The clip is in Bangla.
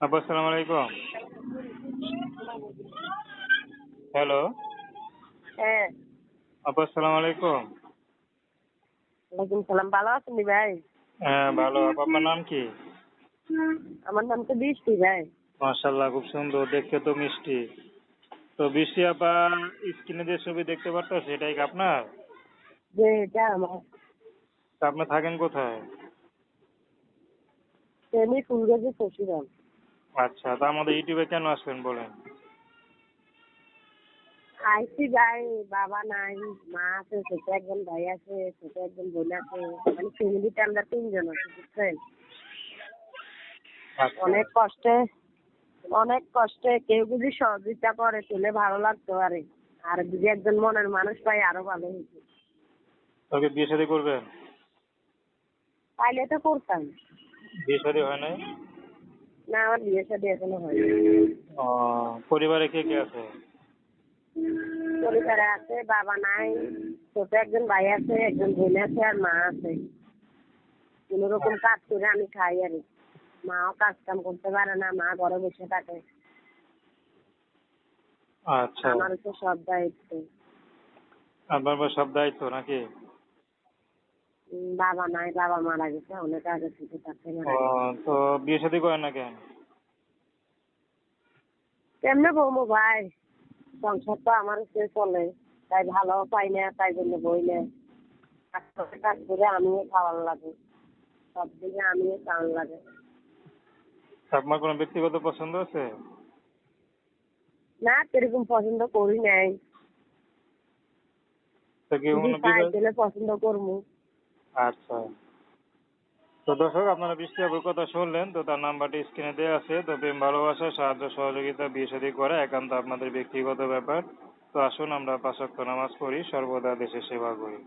আসসালামু আলাইকুম। হ্যালো হ্যাঁ। আসসালামু আলাইকুম। ওয়ালাইকুম সালাম ভালো আছেন ভাই? হ্যাঁ ভালো। আপু আপনার নাম কি? আমার নাম তো বৃষ্টি ভাই। মাশাল্লাহ খুব সুন্দর। দেখতে তো মিষ্টি। তো বৃষ্টি আপা স্ক্রিনে যে ছবি দেখতে পারতো সেটাই কি আপনার? যে এটা আমার। আপনি থাকেন কোথায়? আমি ফুলগাছি শ্বশুরাল আচ্ছা তা আমাদের ইউটিউবে কেন আসবেন বলেন? আইসি ভাই বাবা নাই মা আছে ছোট একজন ভাই আছে ছোট একজন বোন আছে মানে ফ্যামিলিতে আমরা তিনজন আছি বুঝছেন? আচ্ছা। অনেক কষ্টে অনেক কষ্টে কেউ যদি সহযোগিতা করে তাহলে ভালো লাগতো আরে আর যদি একজন মনের মানুষ পাই আরও ভালো হতো তোকে বিয়ে শাদী করবেন? তাইলে তো করতাম। বিয়ে শাদী হয় নাই? না আমার বিয়ে শাদী এখনও হয়নি। ও, পরিবারে কে কে আছে? পরিবারে আছে বাবা নাই ছোট একজন ভাই আছে একজন বোন আছে আর মা আছে। কোন রকম কাজ করে আমি খাই আর মাও কাজ কাম করতে পারে না মা ঘরে বসে থাকে। আচ্ছা। আমার তো সব দায়িত্ব। আপনার উপর সব দায়িত্ব নাকি? বাবা নাই বাবা মারা গেছে অনেক আগে থেকে তাকে মারা গেছে বিয়ে শাদী করেন না কেন? কেমনে বলব ভাই? সংসার তো আমার সে চলে তাই ভালো পাই না তাই জন্য বই না কাজ করে আমিও খাওয়ার লাগে। সব দিকে আমিও লাগে। আপনার কোনো ব্যক্তিগত পছন্দ আছে? না সেরকম পছন্দ করি নাই। পছন্দ করব। আচ্ছা। তো দর্শক, আপনারা বৃষ্টি আপুর কথা শুনলেন, তো তার নাম্বারটি স্ক্রিনে দেওয়া আছে। তো প্রেম ভালোবাসা, সাহায্য, সহযোগিতা, বিয়ে করা একান্ত আপনাদের ব্যক্তিগত ব্যাপার। তো আসুন আমরা পাঁচ ওয়াক্ত নামাজ পড়ি, সর্বদা দেশের সেবা করি।